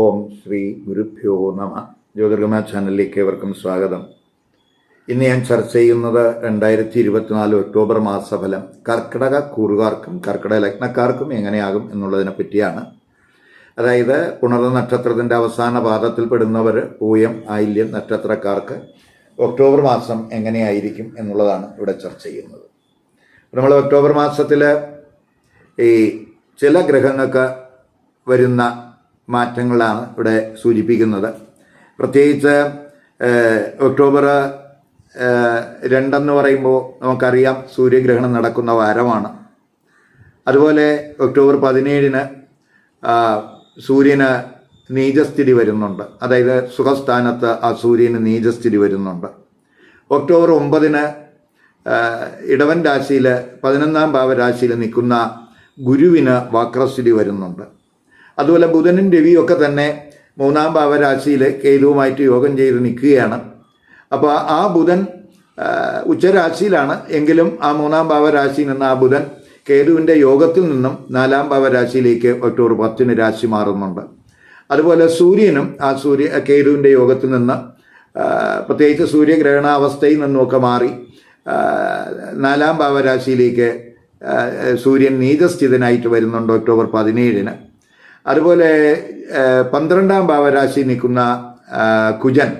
ഓം ശ്രീ ഗുരുഭ്യോ നമ. ജ്യോതിർഗമ ചാനലിലേക്ക് ഏവർക്കും സ്വാഗതം. ഇന്ന് ഞാൻ ചർച്ച ചെയ്യുന്നത് രണ്ടായിരത്തി ഇരുപത്തിനാല് ഒക്ടോബർ മാസഫലം. കർക്കിടക കൂറുകാർക്കും കർക്കിടക ലഗ്നക്കാർക്കും എങ്ങനെയാകും എന്നുള്ളതിനെ പറ്റിയാണ്. അതായത് പുണർ നക്ഷത്രത്തിന്റെ അവസാന പാദത്തിൽ പെടുന്നവർ പൂയം ആയില്യം നക്ഷത്രക്കാർക്ക് ഒക്ടോബർ മാസം എങ്ങനെയായിരിക്കും എന്നുള്ളതാണ് ഇവിടെ ചർച്ച ചെയ്യുന്നത്. നമ്മൾ ഒക്ടോബർ മാസത്തിൽ ഈ ചില ഗ്രഹങ്ങൾക്ക് വരുന്ന മാറ്റങ്ങളാണ് ഇവിടെ സൂചിപ്പിക്കുന്നത്. പ്രത്യേകിച്ച് ഒക്ടോബർ രണ്ടെന്ന് പറയുമ്പോൾ നമുക്കറിയാം സൂര്യഗ്രഹണം നടക്കുന്ന വാരമാണ്. അതുപോലെ ഒക്ടോബർ പതിനേഴിന് സൂര്യന് നീചസ്ഥിതി വരുന്നുണ്ട്. അതായത് സുഖസ്ഥാനത്ത് ആ സൂര്യന് നീചസ്ഥിതി വരുന്നുണ്ട്. ഒക്ടോബർ ഒമ്പതിന് ഇടവൻ രാശിയിൽ പതിനൊന്നാം ഭാവരാശിയിൽ നിൽക്കുന്ന ഗുരുവിന് വക്രസ്ഥിതി വരുന്നുണ്ട്. അതുപോലെ ബുധനും രവിയും ഒക്കെ തന്നെ മൂന്നാം ഭാവരാശിയിൽ കേതുവുമായിട്ട് യോഗം ചെയ്ത് നിൽക്കുകയാണ്. അപ്പോൾ ആ ബുധൻ ഉച്ചരാശിയിലാണ്. എങ്കിലും ആ മൂന്നാം ഭാവരാശിയിൽ നിന്ന് ആ ബുധൻ കേതുവിന്റെ യോഗത്തിൽ നിന്നും നാലാം ഭാവരാശിയിലേക്ക് ഒക്ടോബർ പത്തിന് രാശി മാറുന്നുണ്ട്. അതുപോലെ സൂര്യനും ആ സൂര്യ കേതുവിന്റെ യോഗത്തിൽ നിന്ന് പ്രത്യേകിച്ച് സൂര്യഗ്രഹണാവസ്ഥയിൽ നിന്നുമൊക്കെ മാറി നാലാം ഭാവരാശിയിലേക്ക് സൂര്യൻ നീതസ്ഥിതനായിട്ട് വരുന്നുണ്ട് ഒക്ടോബർ പതിനേഴിന്. അതുപോലെ പന്ത്രണ്ടാം ഭാവരാശി നിൽക്കുന്ന കുജൻ.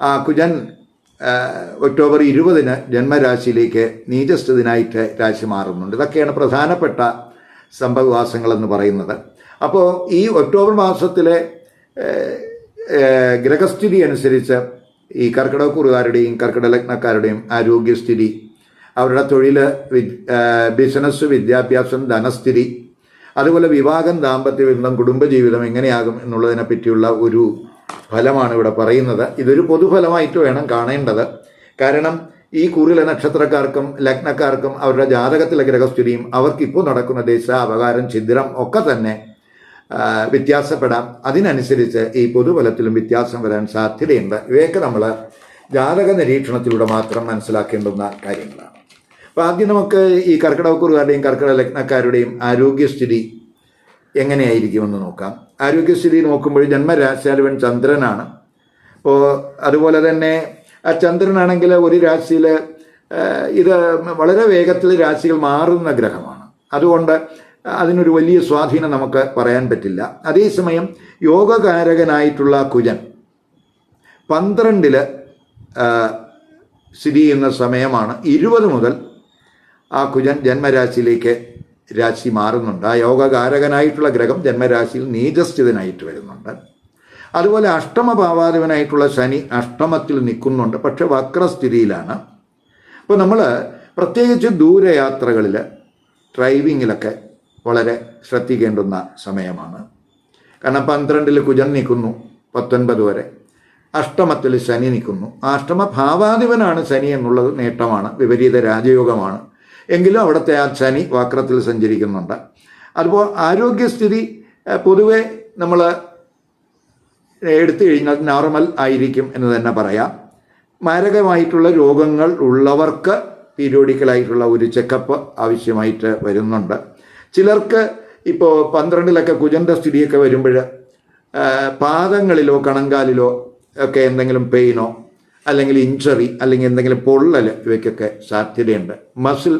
ആ കുജൻ ഒക്ടോബർ ഇരുപതിന് ജന്മരാശിയിലേക്ക് നീചസ്ഥിതനായിട്ട് രാശി മാറുന്നുണ്ട്. ഇതൊക്കെയാണ് പ്രധാനപ്പെട്ട സംഭവവാസങ്ങളെന്ന് പറയുന്നത്. അപ്പോൾ ഈ ഒക്ടോബർ മാസത്തിലെ ഗ്രഹസ്ഥിതി അനുസരിച്ച് ഈ കർക്കിടകക്കുറുകാരുടെയും കർക്കിടക ലഗ്നക്കാരുടെയും ആരോഗ്യസ്ഥിതി അവരുടെ തൊഴിൽ ബിസിനസ് വിദ്യാഭ്യാസം ധനസ്ഥിതി അതുപോലെ വിവാഹം ദാമ്പത്യ ബന്ധം കുടുംബജീവിതം എങ്ങനെയാകും എന്നുള്ളതിനെ പറ്റിയുള്ള ഒരു ഫലമാണ് ഇവിടെ പറയുന്നത്. ഇതൊരു പൊതുഫലമായിട്ട് വേണം കാണേണ്ടത്. കാരണം ഈ കുറില നക്ഷത്രക്കാർക്കും ലഗ്നക്കാർക്കും അവരുടെ ജാതകത്തിലെ ഗ്രഹസ്ഥിതിയും അവർക്കിപ്പോൾ നടക്കുന്ന ദിശ അപകാരം ഛിദ്രം ഒക്കെ തന്നെ വ്യത്യാസപ്പെടാം. അതിനനുസരിച്ച് ഈ പൊതുഫലത്തിലും വ്യത്യാസം വരാൻ സാധ്യതയുണ്ട്. ഇവയൊക്കെ നമ്മൾ ജാതക നിരീക്ഷണത്തിലൂടെ മാത്രം മനസ്സിലാക്കേണ്ടുന്ന കാര്യങ്ങളാണ്. അപ്പോൾ ആദ്യം നമുക്ക് ഈ കർക്കിടകക്കുറുകാരുടെയും കർക്കിടക ലഗ്നക്കാരുടെയും ആരോഗ്യസ്ഥിതി എങ്ങനെയായിരിക്കുമെന്ന് നോക്കാം. ആരോഗ്യസ്ഥിതി നോക്കുമ്പോൾ ജന്മരാശാലുവൻ ചന്ദ്രനാണ്. അപ്പോൾ അതുപോലെ തന്നെ ആ ചന്ദ്രനാണെങ്കിൽ ഒരു രാശിയിൽ ഇത് വളരെ വേഗത്തിൽ രാശികൾ മാറുന്ന ഗ്രഹമാണ്. അതുകൊണ്ട് അതിനൊരു വലിയ സ്വാധീനം നമുക്ക് പറയാൻ പറ്റില്ല. അതേസമയം യോഗകാരകനായിട്ടുള്ള കുജൻ പന്ത്രണ്ടിൽ ആ, സ്ഥിതി ചെയ്യുന്ന സമയമാണ്. ഇരുപത് മുതൽ ആ കുജൻ ജന്മരാശിയിലേക്ക് രാശി മാറുന്നുണ്ട്. ആ യോഗകാരകനായിട്ടുള്ള ഗ്രഹം ജന്മരാശിയിൽ നീചസ്ഥിതനായിട്ട് വരുന്നുണ്ട്. അതുപോലെ അഷ്ടമഭാവാധിപനായിട്ടുള്ള ശനി അഷ്ടമത്തിൽ നിൽക്കുന്നുണ്ട്. പക്ഷെ വക്രസ്ഥിതിയിലാണ്. അപ്പോൾ നമ്മൾ പ്രത്യേകിച്ച് ദൂരയാത്രകളിൽ ഡ്രൈവിങ്ങിലൊക്കെ വളരെ ശ്രദ്ധിക്കേണ്ടുന്ന സമയമാണ്. കാരണം പന്ത്രണ്ടിൽ കുജൻ നിൽക്കുന്നു പത്തൊൻപത് വരെ. അഷ്ടമത്തിൽ ശനി നിൽക്കുന്നു. ആ അഷ്ടമ ഭാവാധിപനാണ് ശനി എന്നുള്ളത് നേട്ടമാണ് വിപരീത രാജയോഗമാണ്. എങ്കിലും അവിടുത്തെ ആ ശനി വക്രത്തിൽ സഞ്ചരിക്കുന്നുണ്ട്. അതുപോലെ ആരോഗ്യസ്ഥിതി പൊതുവെ നമ്മൾ എടുത്തു കഴിഞ്ഞാൽ നോർമൽ ആയിരിക്കും എന്ന് തന്നെ പറയാം. മാരകമായിട്ടുള്ള രോഗങ്ങൾ ഉള്ളവർക്ക് പീരിയോഡിക്കലായിട്ടുള്ള ഒരു ചെക്കപ്പ് ആവശ്യമായിട്ട് വരുന്നുണ്ട്. ചിലർക്ക് ഇപ്പോൾ പന്ത്രണ്ടിലൊക്കെ കുജന്റെ സ്ഥിതിയൊക്കെ വരുമ്പോൾ പാദങ്ങളിലോ കണങ്കാലിലോ ഒക്കെ എന്തെങ്കിലും പെയിനോ അല്ലെങ്കിൽ ഇഞ്ചറി അല്ലെങ്കിൽ എന്തെങ്കിലും പൊള്ളൽ ഇവയ്ക്കൊക്കെ സാധ്യതയുണ്ട്. മസിൽ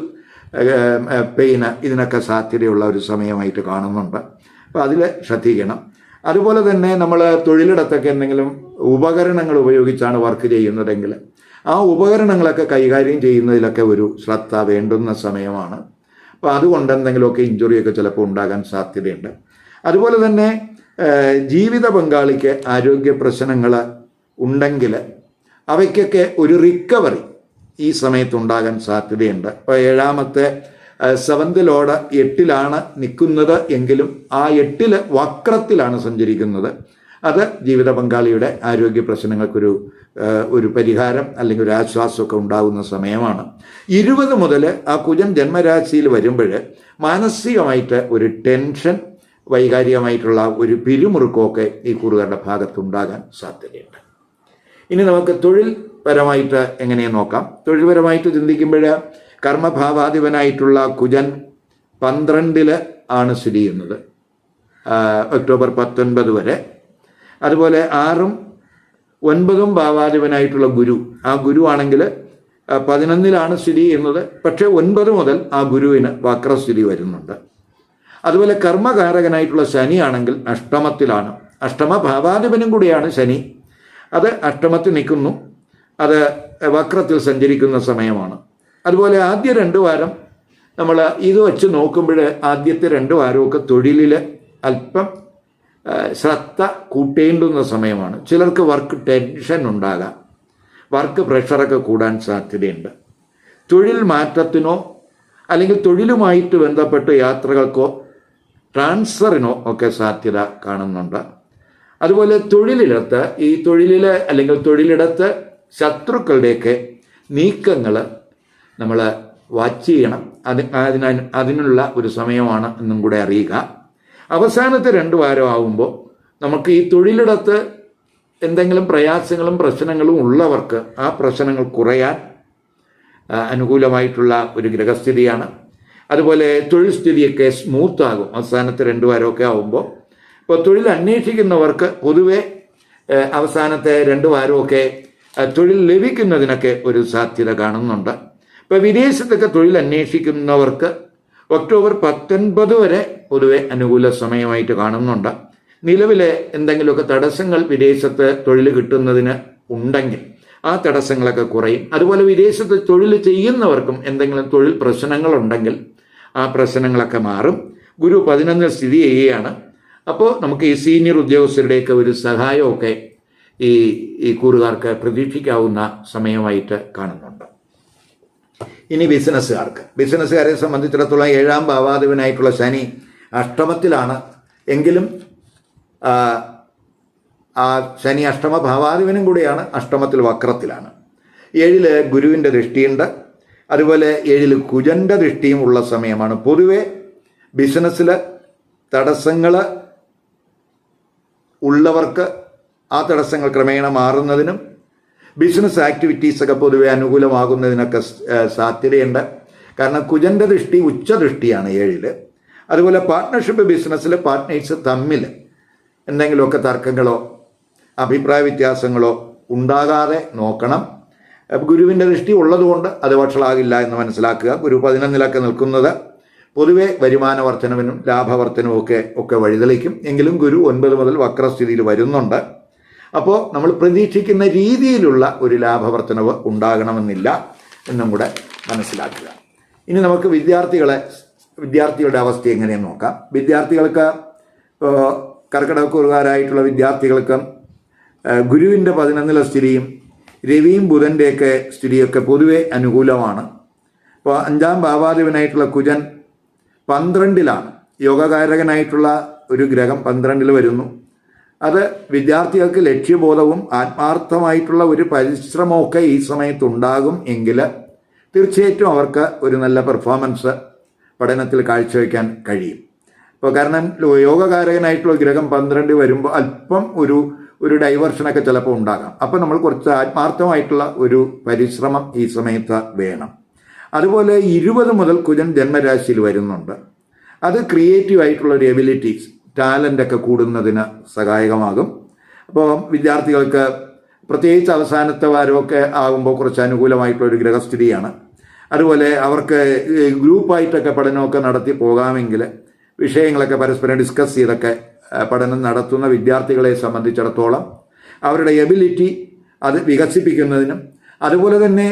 പെയിന് ഇതിനൊക്കെ സാധ്യതയുള്ള ഒരു സമയമായിട്ട് കാണുന്നുണ്ട്. അപ്പോൾ അതിൽ ശ്രദ്ധിക്കണം. അതുപോലെ തന്നെ നമ്മൾ തൊഴിലിടത്തൊക്കെ എന്തെങ്കിലും ഉപകരണങ്ങൾ ഉപയോഗിച്ചാണ് വർക്ക് ചെയ്യുന്നതെങ്കിൽ ആ ഉപകരണങ്ങളൊക്കെ കൈകാര്യം ചെയ്യുന്നതിലൊക്കെ ഒരു ശ്രദ്ധ വേണ്ടുന്ന സമയമാണ്. അപ്പോൾ അതുകൊണ്ട് എന്തെങ്കിലുമൊക്കെ ഇഞ്ചുറിയൊക്കെ ചിലപ്പോൾ ഉണ്ടാകാൻ സാധ്യതയുണ്ട്. അതുപോലെ തന്നെ ജീവിത പങ്കാളിക്ക് ആരോഗ്യ പ്രശ്നങ്ങൾ ഉണ്ടെങ്കിൽ അവയ്ക്കൊക്കെ ഒരു റിക്കവറി ഈ സമയത്ത് ഉണ്ടാകാൻ സാധ്യതയുണ്ട്. അപ്പോൾ ഏഴാമത്തെ സെവന്ത് ലോഡ് എട്ടിലാണ് നിൽക്കുന്നത് എങ്കിലും ആ എട്ടിൽ വക്രത്തിലാണ് സഞ്ചരിക്കുന്നത്. അത് ജീവിത പങ്കാളിയുടെ ആരോഗ്യ പ്രശ്നങ്ങൾക്കൊരു ഒരു പരിഹാരം അല്ലെങ്കിൽ ഒരു ആശ്വാസമൊക്കെ ഉണ്ടാകുന്ന സമയമാണ്. ഇരുപത് മുതൽ ആ കുജൻ ജന്മരാശിയിൽ വരുമ്പോൾ മാനസികമായിട്ട് ഒരു ടെൻഷൻ വൈകാരികമായിട്ടുള്ള ഒരു പിരിമുറുക്കമൊക്കെ ഈ കൂറുകാരുടെ ഭാഗത്തുണ്ടാകാൻ സാധ്യതയുണ്ട്. ഇനി നമുക്ക് തൊഴിൽ പരമായിട്ട് എങ്ങനെ നോക്കാം. തൊഴിൽപരമായിട്ട് ചിന്തിക്കുമ്പോൾ കർമ്മഭാവാധിപനായിട്ടുള്ള കുജൻ പന്ത്രണ്ടിൽ ആണ് സ്ഥിതി ചെയ്യുന്നത്. ഒക്ടോബർ പത്തൊൻപത് വരെ. അതുപോലെ ആറും ഒൻപതും ഭാവാധിപനായിട്ടുള്ള ഗുരു. ആ ഗുരു ആണെങ്കിൽ പതിനൊന്നിലാണ് സ്ഥിതി ചെയ്യുന്നത്. പക്ഷേ ഒൻപത് മുതൽ ആ ഗുരുവിന് വക്രസ്ഥിതി വരുന്നുണ്ട്. അതുപോലെ കർമ്മകാരകനായിട്ടുള്ള ശനിയാണെങ്കിൽ അഷ്ടമത്തിലാണ്. അഷ്ടമ ഭാവാധിപനും കൂടിയാണ് ശനി. അത് അഷ്ടമത്തിൽ നിൽക്കുന്നു. അത് വക്രത്തിൽ സഞ്ചരിക്കുന്ന സമയമാണ്. അതുപോലെ ആദ്യ രണ്ട് വാരം നമ്മൾ ഇത് വെച്ച് നോക്കുമ്പോൾ ആദ്യത്തെ രണ്ട് വാരമൊക്കെ തൊഴിലിൽ അല്പം ശ്രദ്ധ കൂട്ടേണ്ടുന്ന സമയമാണ്. ചിലർക്ക് വർക്ക് ടെൻഷൻ ഉണ്ടാകാം. വർക്ക് പ്രഷറൊക്കെ കൂടാൻ സാധ്യതയുണ്ട്. തൊഴിൽ മാറ്റത്തിനോ അല്ലെങ്കിൽ തൊഴിലുമായിട്ട് ബന്ധപ്പെട്ട് യാത്രകൾക്കോ ട്രാൻസ്ഫറിനോ ഒക്കെ സാധ്യത കാണുന്നുണ്ട്. അതുപോലെ തൊഴിലിടത്ത് ഈ തൊഴിലിലെ അല്ലെങ്കിൽ തൊഴിലിടത്ത് ശത്രുക്കളുടെയൊക്കെ നീക്കങ്ങൾ നമ്മൾ വാച്ച് ചെയ്യണം. അത് അതിന അതിനുള്ള ഒരു സമയമാണ് എന്നും കൂടെ അറിയുക. അവസാനത്തെ രണ്ട് വാരം ആവുമ്പോൾ നമുക്ക് ഈ തൊഴിലിടത്ത് എന്തെങ്കിലും പ്രയാസങ്ങളും പ്രശ്നങ്ങളും ഉള്ളവർക്ക് ആ പ്രശ്നങ്ങൾ കുറയാൻ അനുകൂലമായിട്ടുള്ള ഒരു ഗ്രഹസ്ഥിതിയാണ്. അതുപോലെ തൊഴിൽ സ്ഥിതിയൊക്കെ സ്മൂത്താകും അവസാനത്തെ രണ്ട് വാരമൊക്കെ ആകുമ്പോൾ ഇപ്പോൾ തൊഴിൽ അന്വേഷിക്കുന്നവർക്ക് പൊതുവെ അവസാനത്തെ രണ്ട് വാരമൊക്കെ തൊഴിൽ ലഭിക്കുന്നതിനൊക്കെ ഒരു സാധ്യത കാണുന്നുണ്ട്. ഇപ്പോൾ വിദേശത്തൊക്കെ തൊഴിൽ അന്വേഷിക്കുന്നവർക്ക് ഒക്ടോബർ പത്തൊൻപത് വരെ പൊതുവെ അനുകൂല സമയമായിട്ട് കാണുന്നുണ്ട്. നിലവിലെ എന്തെങ്കിലുമൊക്കെ തടസ്സങ്ങൾ വിദേശത്ത് തൊഴിൽ കിട്ടുന്നതിന് ഉണ്ടെങ്കിൽ ആ തടസ്സങ്ങളൊക്കെ കുറയും. അതുപോലെ വിദേശത്ത് തൊഴിൽ ചെയ്യുന്നവർക്കും എന്തെങ്കിലും തൊഴിൽ പ്രശ്നങ്ങളുണ്ടെങ്കിൽ ആ പ്രശ്നങ്ങളൊക്കെ മാറും. ഗുരു പതിനൊന്നിൽ സ്ഥിതി ചെയ്യുകയാണ്. അപ്പോൾ നമുക്ക് ഈ സീനിയർ ഉദ്യോഗസ്ഥരുടെയൊക്കെ ഒരു സഹായമൊക്കെ ഈ ഈ കൂറുകാർക്ക് പ്രതീക്ഷിക്കാവുന്ന സമയമായിട്ട് കാണുന്നുണ്ട്. ഇനി ബിസിനസ്സുകാർക്ക്. ബിസിനസ്സുകാരെ സംബന്ധിച്ചിടത്തോളം ഏഴാം ഭാവാധിപനായിട്ടുള്ള ശനി അഷ്ടമത്തിലാണ്. എങ്കിലും ആ, ശനി അഷ്ടമ ഭാവാധിപനും കൂടിയാണ് അഷ്ടമത്തിൽ വക്രത്തിലാണ്. ഏഴിൽ ഗുരുവിന്റെ ദൃഷ്ടിയുണ്ട്. അതുപോലെ ഏഴിൽ കുജന്റെ ദൃഷ്ടിയും ഉള്ള സമയമാണ്. പൊതുവെ ബിസിനസ്സിൽ തടസ്സങ്ങൾ ഉള്ളവർക്ക് ആ തടസ്സങ്ങൾ ക്രമേണ മാറുന്നതിനും ബിസിനസ് ആക്ടിവിറ്റീസൊക്കെ പൊതുവെ അനുകൂലമാകുന്നതിനൊക്കെ സാധ്യതയുണ്ട്. കാരണം കുജന്റെ ദൃഷ്ടി ഉച്ച ദൃഷ്ടിയാണ് ഏഴിൽ അതുപോലെ പാർട്ട്ണർഷിപ്പ് ബിസിനസ്സിൽ പാർട്ട്നേഴ്സ് തമ്മിൽ എന്തെങ്കിലുമൊക്കെ തർക്കങ്ങളോ അഭിപ്രായ വ്യത്യാസങ്ങളോ ഉണ്ടാകാതെ നോക്കണം. ഗുരുവിന്റെ ദൃഷ്ടി ഉള്ളതുകൊണ്ട് അത് വഷളാകില്ല എന്ന് മനസ്സിലാക്കുക. ഗുരു പതിനൊന്നിലൊക്കെ നിൽക്കുന്നത് പൊതുവെ വരുമാന വർധനവിനും ലാഭവർധനവും ഒക്കെ ഒക്കെ വഴിതെളിക്കും. എങ്കിലും ഗുരു ഒൻപത് മുതൽ വക്രസ്ഥിതിയിൽ വരുന്നുണ്ട്. അപ്പോൾ നമ്മൾ പ്രതീക്ഷിക്കുന്ന രീതിയിലുള്ള ഒരു ലാഭവർധനവ് ഉണ്ടാകണമെന്നില്ല എന്നും കൂടെ മനസ്സിലാക്കുക. ഇനി നമുക്ക് വിദ്യാർത്ഥികളെ വിദ്യാർത്ഥികളുടെ അവസ്ഥ എങ്ങനെയെന്ന് നോക്കാം. വിദ്യാർത്ഥികൾക്ക് കർക്കിടകക്കൂറുകാരായിട്ടുള്ള വിദ്യാർത്ഥികൾക്ക് ഗുരുവിന്റെ പതിനൊന്നിലെ സ്ഥിതിയും രവിയും ബുധന്റെയൊക്കെ സ്ഥിതിയൊക്കെ പൊതുവെ അനുകൂലമാണ്. അപ്പോൾ അഞ്ചാം ഭാവാധിപനായിട്ടുള്ള കുജൻ പന്ത്രണ്ടിലാണ്. യോഗകാരകനായിട്ടുള്ള ഒരു ഗ്രഹം പന്ത്രണ്ടിൽ വരുന്നു. അത് വിദ്യാർത്ഥികൾക്ക് ലക്ഷ്യബോധവും ആത്മാർത്ഥമായിട്ടുള്ള ഒരു പരിശ്രമമൊക്കെ ഈ സമയത്തുണ്ടാകും എങ്കിൽ തീർച്ചയായിട്ടും അവർക്ക് ഒരു നല്ല പെർഫോമൻസ് പഠനത്തിൽ കാഴ്ചവെക്കാൻ കഴിയും. അപ്പോൾ കാരണം യോഗകാരകനായിട്ടുള്ള ഗ്രഹം പന്ത്രണ്ട് വരുമ്പോൾ അല്പം ഒരു ഒരു ഡൈവേർഷനൊക്കെ ചിലപ്പോൾ ഉണ്ടാകാം. അപ്പോൾ നമ്മൾ കുറച്ച് ആത്മാർത്ഥമായിട്ടുള്ള ഒരു പരിശ്രമം ഈ സമയത്ത് വേണം. അതുപോലെ ഇരുപത് മുതൽ കുജൻ ജന്മരാശിയിൽ വരുന്നുണ്ട്. അത് ക്രിയേറ്റീവ് ആയിട്ടുള്ള ഒരു എബിലിറ്റീസ് ടാലന്റ് ഒക്കെ കൂടുന്നതിന് സഹായകമാകും. അപ്പോൾ വിദ്യാർത്ഥികൾക്ക് പ്രത്യേകിച്ച് അവസാനത്തെ വാരമൊക്കെ ആകുമ്പോൾ കുറച്ച് അനുകൂലമായിട്ടുള്ള ഒരു ഗ്രഹസ്ഥിതിയാണ്. അതുപോലെ അവർക്ക് ഗ്രൂപ്പായിട്ടൊക്കെ പഠനമൊക്കെ നടത്തി പോകാമെങ്കിൽ വിഷയങ്ങളൊക്കെ പരസ്പരം ഡിസ്കസ് ചെയ്തൊക്കെ പഠനം നടത്തുന്ന വിദ്യാർത്ഥികളെ സംബന്ധിച്ചിടത്തോളം അവരുടെ എബിലിറ്റി അത് വികസിപ്പിക്കുന്നതിനും അതുപോലെ തന്നെ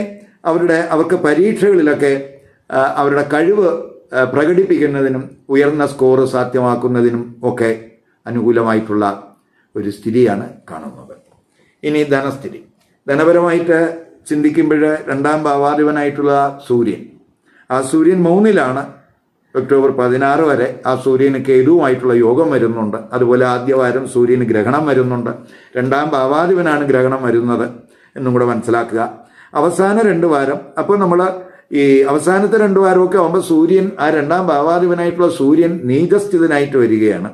അവരുടെ അവർക്ക് പരീക്ഷകളിലൊക്കെ അവരുടെ കഴിവ് പ്രകടിപ്പിക്കുന്നതിനും ഉയർന്ന സ്കോർ സാധ്യമാക്കുന്നതിനും ഒക്കെ അനുകൂലമായിട്ടുള്ള ഒരു സ്ഥിതിയാണ് കാണുന്നത്. ഇനി ധനസ്ഥിതി. ധനപരമായിട്ട് ചിന്തിക്കുമ്പോൾ രണ്ടാം ഭാവാധിപനായിട്ടുള്ള സൂര്യൻ. ആ സൂര്യൻ മൂന്നിലാണ്. ഒക്ടോബർ പതിനാറ് വരെ ആ സൂര്യന് കേതുവുമായിട്ടുള്ള യോഗം വരുന്നുണ്ട്. അതുപോലെ ആദ്യവാരം സൂര്യന് ഗ്രഹണം വരുന്നുണ്ട്. രണ്ടാം ഭാവാധിപനാണ് ഗ്രഹണം വരുന്നത് എന്നും കൂടെ മനസ്സിലാക്കുക. അവസാന രണ്ട് വാരം. അപ്പോൾ നമ്മൾ ഈ അവസാനത്തെ രണ്ട് വാരമൊക്കെ ആകുമ്പോൾ സൂര്യൻ ആ രണ്ടാം ഭാവാധിപനായിട്ടുള്ള സൂര്യൻ നീചസ്ഥിതനായിട്ട് വരികയാണ്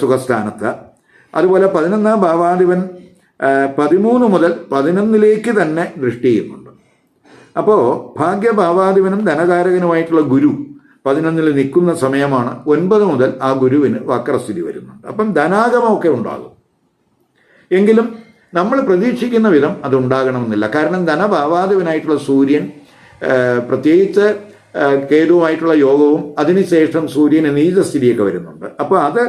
സുഖസ്ഥാനത്ത്. അതുപോലെ പതിനൊന്നാം ഭാവാധിപൻ പതിമൂന്ന് മുതൽ പതിനൊന്നിലേക്ക് തന്നെ ദൃഷ്ടി ചെയ്യുന്നുണ്ട്. അപ്പോൾ ഭാഗ്യഭാവാധിപനും ധനകാരകനുമായിട്ടുള്ള ഗുരു പതിനൊന്നിൽ നിൽക്കുന്ന സമയമാണ് ഒൻപത് മുതൽ ആ ഗുരുവിന് വക്രസ്ഥിതി വരുന്നുണ്ട്. അപ്പം ധനാഗമമൊക്കെ ഉണ്ടാകും. എങ്കിലും നമ്മൾ പ്രതീക്ഷിക്കുന്ന വിധം അത് ഉണ്ടാകണമെന്നില്ല. കാരണം ധനഭാവാധിപനായിട്ടുള്ള സൂര്യൻ പ്രത്യേകിച്ച് കേതുവായിട്ടുള്ള യോഗവും അതിനുശേഷം സൂര്യന് നീചസ്ഥിതിയൊക്കെ വരുന്നുണ്ട്. അപ്പോൾ അത്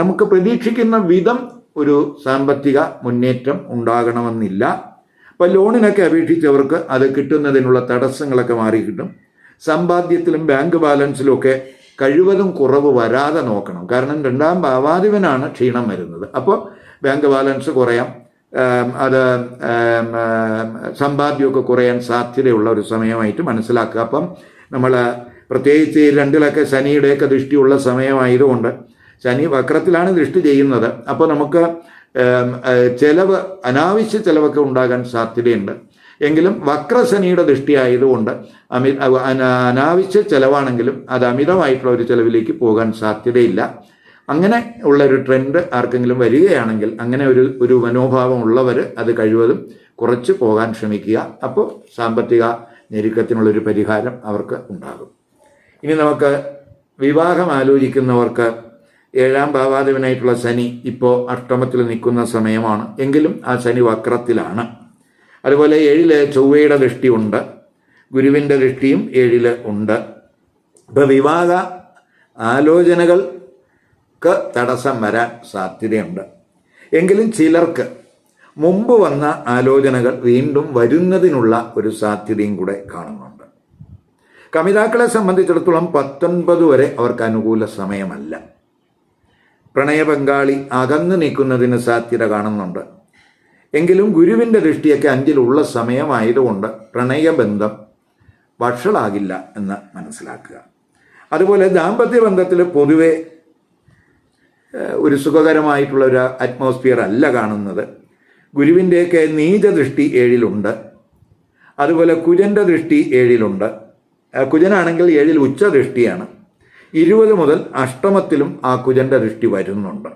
നമുക്ക് പ്രതീക്ഷിക്കുന്ന വിധം ഒരു സാമ്പത്തിക മുന്നേറ്റം ഉണ്ടാകണമെന്നില്ല. അപ്പോൾ ലോണിനൊക്കെ അപേക്ഷിച്ചവർക്ക് അത് കിട്ടുന്നതിനുള്ള തടസ്സങ്ങളൊക്കെ മാറി കിട്ടും. സമ്പാദ്യത്തിലും ബാങ്ക് ബാലൻസിലും ഒക്കെ കഴിവതും കുറവ് വരാതെ നോക്കണം. കാരണം രണ്ടാം ഭാവാധിപനാണ് ക്ഷീണം വരുന്നത്. അപ്പോൾ ബാങ്ക് ബാലൻസ് കുറയാം. അത് സമ്പാദ്യമൊക്കെ കുറയാൻ സാധ്യതയുള്ള ഒരു സമയമായിട്ട് മനസ്സിലാക്കുക. അപ്പം നമ്മൾ പ്രത്യേകിച്ച് ഈ രണ്ടിലൊക്കെ ശനിയുടെയൊക്കെ ദൃഷ്ടിയുള്ള സമയമായതുകൊണ്ട് ശനി വക്രത്തിലാണ് ദൃഷ്ടി ചെയ്യുന്നത്. അപ്പോൾ നമുക്ക് ചിലവ് അനാവശ്യ ചിലവൊക്കെ ഉണ്ടാകാൻ സാധ്യതയുണ്ട്. എങ്കിലും വക്രശനിയുടെ ദൃഷ്ടിയായതുകൊണ്ട് അമി അനാവശ്യ ചിലവാണെങ്കിലും അത് അമിതമായിട്ടുള്ള ഒരു ചിലവിലേക്ക് പോകാൻ സാധ്യതയില്ല. അങ്ങനെ ഉള്ള ഒരു ട്രെൻഡ് ആർക്കെങ്കിലും വരികയാണെങ്കിൽ അങ്ങനെ ഒരു ഒരു മനോഭാവം ഉള്ളവർ അത് കഴിവതും കുറച്ച് പോകാൻ ശ്രമിക്കുക. അപ്പോൾ സാമ്പത്തിക ഞെരുക്കത്തിനുള്ളൊരു പരിഹാരം അവർക്ക് ഉണ്ടാകും. ഇനി നമുക്ക് വിവാഹം ആലോചിക്കുന്നവർക്ക് ഏഴാം ഭാവാധിപനായിട്ടുള്ള ശനി ഇപ്പോൾ അഷ്ടമത്തിൽ നിൽക്കുന്ന സമയമാണ്. എങ്കിലും ആ ശനി വക്രത്തിലാണ്. അതുപോലെ ഏഴിൽ ചൊവ്വയുടെ ദൃഷ്ടിയുണ്ട് ഗുരുവിന്റെ ദൃഷ്ടിയും ഏഴിൽ ഉണ്ട്. ഇപ്പോൾ വിവാഹ ആലോചനകൾക്ക് തടസ്സം വരാൻ സാധ്യതയുണ്ട്. എങ്കിലും ചിലർക്ക് മുമ്പ് വന്ന ആലോചനകൾ വീണ്ടും വരുന്നതിനുള്ള ഒരു സാധ്യതയും കൂടെ കാണുന്നുണ്ട്. കമിതാക്കളെ സംബന്ധിച്ചിടത്തോളം പത്തൊൻപത് വരെ അവർക്ക് അനുകൂല സമയമല്ല. പ്രണയ പങ്കാളി അകന്നു നിൽക്കുന്നതിന് സാധ്യത കാണുന്നുണ്ട്. എങ്കിലും ഗുരുവിന്റെ ദൃഷ്ടിയൊക്കെ അഞ്ചിലുള്ള സമയമായതുകൊണ്ട് പ്രണയബന്ധം വഷളാകില്ല എന്ന് മനസ്സിലാക്കുക. അതുപോലെ ദാമ്പത്യ ബന്ധത്തിൽ പൊതുവെ ഒരു സുഖകരമായിട്ടുള്ള ഒരു അറ്റ്മോസ്ഫിയർ അല്ല കാണുന്നത്. ഗുരുവിന്റെയൊക്കെ നീചദൃഷ്ടി ഏഴിലുണ്ട്. അതുപോലെ കുജന്റെ ദൃഷ്ടി ഏഴിലുണ്ട്. കുജനാണെങ്കിൽ ഏഴിൽ ഉച്ചദൃഷ്ടിയാണ്. ഇരുപത് മുതൽ അഷ്ടമത്തിലും ആ കുജന്റെ ദൃഷ്ടി വരുന്നുണ്ട്.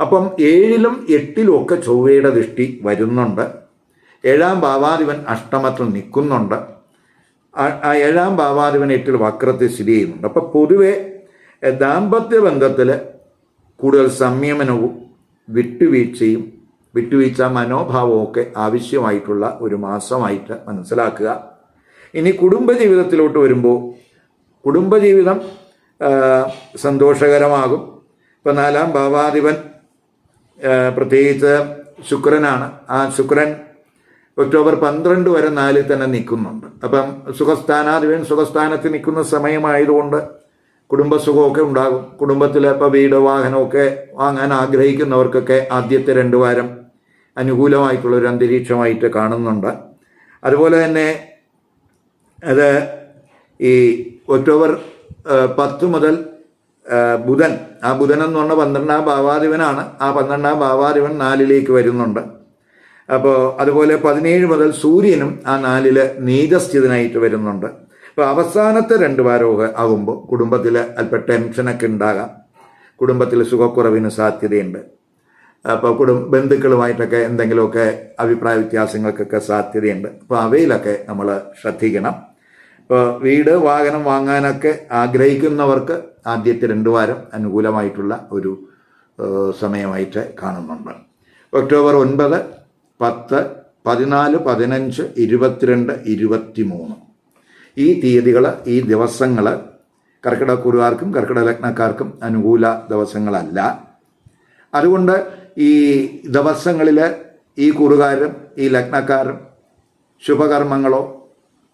അപ്പം ഏഴിലും എട്ടിലും ഒക്കെ ചൊവ്വയുടെ ദൃഷ്ടി വരുന്നുണ്ട്. ഏഴാം ഭാവാധിപൻ അഷ്ടമത്തിൽ നിൽക്കുന്നുണ്ട്. ആ- ഏഴാം ഭാവാധിപൻ എട്ടിൽ വക്രത്തിൽ സ്ഥിതി ചെയ്യുന്നുണ്ട്. അപ്പം പൊതുവെ ദാമ്പത്യ ബന്ധത്തിൽ കൂടുതൽ സംയമനവും വിട്ടുവീഴ്ചയും വിട്ടുവീഴ്ച മനോഭാവവും ഒക്കെ ആവശ്യമായിട്ടുള്ള ഒരു മാസമായിട്ട് മനസ്സിലാക്കുക. ഇനി കുടുംബജീവിതത്തിലോട്ട് വരുമ്പോൾ കുടുംബജീവിതം സന്തോഷകരമാകും. ഇപ്പം നാലാം ഭാവാധിപൻ പ്രത്യേകിച്ച് ശുക്രനാണ്. ആ ശുക്രൻ ഒക്ടോബർ പന്ത്രണ്ട് വരെ നാലിൽ തന്നെ നിൽക്കുന്നുണ്ട്. അപ്പം സുഖസ്ഥാനാധിപൻ സുഖസ്ഥാനത്ത് നിൽക്കുന്ന സമയമായതുകൊണ്ട് കുടുംബസുഖമൊക്കെ ഉണ്ടാകും. കുടുംബത്തിൽ ഇപ്പോൾ വീട് വാഹനമൊക്കെ വാങ്ങാൻ ആഗ്രഹിക്കുന്നവർക്കൊക്കെ ആദ്യത്തെ രണ്ട് വാരം അനുകൂലമായിട്ടുള്ള ഒരു അന്തരീക്ഷമായിട്ട് കാണുന്നുണ്ട്. അതുപോലെ തന്നെ അത് ഈ ഒക്ടോബർ പത്ത് മുതൽ ബുധൻ ആ ബുധൻ എന്ന് പറഞ്ഞാൽ പന്ത്രണ്ടാം ഭാവാധിപനാണ്. ആ പന്ത്രണ്ടാം ഭാവാധിപൻ നാലിലേക്ക് വരുന്നുണ്ട്. അപ്പോൾ അതുപോലെ പതിനേഴ് മുതൽ സൂര്യനും ആ നാലിൽ നീതസ്ഥിതനായിട്ട് വരുന്നുണ്ട്. അപ്പോൾ അവസാനത്തെ രണ്ട് വാരമൊക്കെ ആകുമ്പോൾ കുടുംബത്തിൽ അല്പം ടെൻഷനൊക്കെ ഉണ്ടാകാം കുടുംബത്തിൽ സുഖക്കുറവിന് സാധ്യതയുണ്ട്. അപ്പോൾ കുടും ബന്ധുക്കളുമായിട്ടൊക്കെ എന്തെങ്കിലുമൊക്കെ അഭിപ്രായ വ്യത്യാസങ്ങൾക്കൊക്കെ സാധ്യതയുണ്ട്. അപ്പോൾ അവയിലൊക്കെ നമ്മൾ ശ്രദ്ധിക്കണം. ഇപ്പോൾ വീട് വാഹനം വാങ്ങാനൊക്കെ ആഗ്രഹിക്കുന്നവർക്ക് ആദ്യത്തെ രണ്ട് വാരം അനുകൂലമായിട്ടുള്ള ഒരു സമയമായിട്ട് കാണുന്നുണ്ട്. ഒക്ടോബർ ഒൻപത് പത്ത് പതിനാല് പതിനഞ്ച് ഇരുപത്തിരണ്ട് ഇരുപത്തി മൂന്ന് ഈ തീയതികൾ ഈ ദിവസങ്ങൾ കർക്കിടകക്കുറുകാർക്കും കർക്കിടക ലഗ്നക്കാർക്കും അനുകൂല ദിവസങ്ങളല്ല. അതുകൊണ്ട് ഈ ദിവസങ്ങളിൽ ഈ കുറുകാരും ഈ ലഗ്നക്കാരും ശുഭകർമ്മങ്ങളോ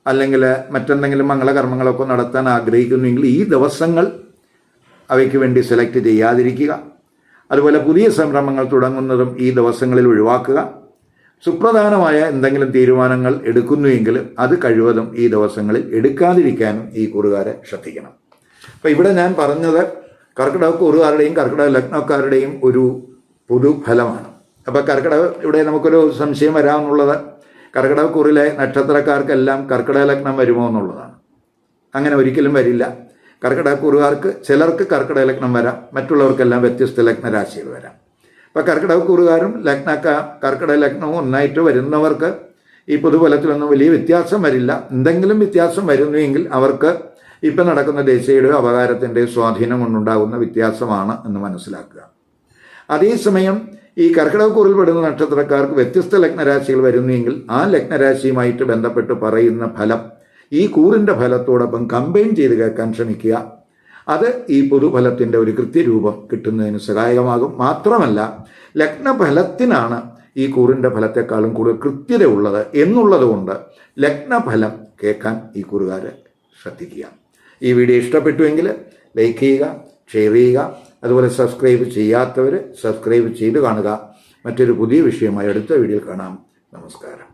അല്ലെങ്കിൽ മറ്റെന്തെങ്കിലും മംഗളകർമ്മങ്ങളൊക്കെ നടത്താൻ ആഗ്രഹിക്കുന്നുവെങ്കിൽ ഈ ദിവസങ്ങൾ അവയ്ക്ക് വേണ്ടി സെലക്ട് ചെയ്യാതിരിക്കുക. അതുപോലെ പുതിയ സംരംഭങ്ങൾ തുടങ്ങുന്നതും ഈ ദിവസങ്ങളിൽ ഒഴിവാക്കുക. സുപ്രധാനമായ എന്തെങ്കിലും തീരുമാനങ്ങൾ എടുക്കുന്നുവെങ്കിൽ അത് കഴിവതും ഈ ദിവസങ്ങളിൽ എടുക്കാതിരിക്കാനും ഈ കുറുകാരെ ശ്രദ്ധിക്കണം. അപ്പം ഇവിടെ ഞാൻ പറഞ്ഞത് കർക്കിടക കുറുകാരുടെയും കർക്കിടക ലഗ്നക്കാരുടെയും ഒരു പൊതു ഫലമാണ്. അപ്പോൾ കർക്കിടക ഇവിടെ നമുക്കൊരു സംശയം വരാമെന്നുള്ളത് കർക്കിടക കുറിലെ നക്ഷത്രക്കാർക്കെല്ലാം കർക്കിടക ലഗ്നം വരുമോ എന്നുള്ളതാണ്. അങ്ങനെ ഒരിക്കലും വരില്ല. കർക്കിടക കുറുകാർക്ക് ചിലർക്ക് കർക്കിടക ലഗ്നം വരാം മറ്റുള്ളവർക്കെല്ലാം വ്യത്യസ്ത ലഗ്നരാശികൾ വരാം. അപ്പോൾ കർക്കിടക കൂറുകാരും ലഗ്നക്ക കർക്കിടക ലഗ്നവും ഒന്നായിട്ട് വരുന്നവർക്ക് ഈ പൊതുഫലത്തിലൊന്നും വലിയ വ്യത്യാസം വരില്ല. എന്തെങ്കിലും വ്യത്യാസം വരുന്നുവെങ്കിൽ അവർക്ക് ഇപ്പം നടക്കുന്ന ദേശീയയുടെയോ അപകാരത്തിന്റെയോ സ്വാധീനം കൊണ്ടുണ്ടാകുന്ന വ്യത്യാസമാണ് എന്ന് മനസ്സിലാക്കുക. അതേസമയം ഈ കർക്കിടകക്കൂറിൽ പെടുന്ന നക്ഷത്രക്കാർക്ക് വ്യത്യസ്ത ലഗ്നരാശികൾ വരുന്നുവെങ്കിൽ ആ ലഗ്നരാശിയുമായിട്ട് ബന്ധപ്പെട്ട് പറയുന്ന ഫലം ഈ കൂറിന്റെ ഫലത്തോടൊപ്പം കമ്പൈൻ ചെയ്ത് കേൾക്കാൻ ശ്രമിക്കുക. അത് ഈ പൊതുഫലത്തിന്റെ ഒരു കൃത്യരൂപം കിട്ടുന്നതിന് സഹായകമാകും. മാത്രമല്ല ലഗ്നഫലത്തിനാണ് ഈ കൂറിന്റെ ഫലത്തെക്കാളും കൂടുതൽ കൃത്യത ഉള്ളത് എന്നുള്ളത് കൊണ്ട് ലഗ്നഫലം കേൾക്കാൻ ഈ കുറുകാർ ശ്രദ്ധിക്കുക. ഈ വീഡിയോ ഇഷ്ടപ്പെട്ടുവെങ്കിൽ ലൈക്ക് ചെയ്യുക ഷെയർ ചെയ്യുക അതുപോലെ സബ്സ്ക്രൈബ് ചെയ്യാത്തവർ സബ്സ്ക്രൈബ് ചെയ്ത് കാണുക. മറ്റൊരു പുതിയ വിഷയമായി അടുത്ത വീഡിയോയിൽ കാണാം. നമസ്കാരം.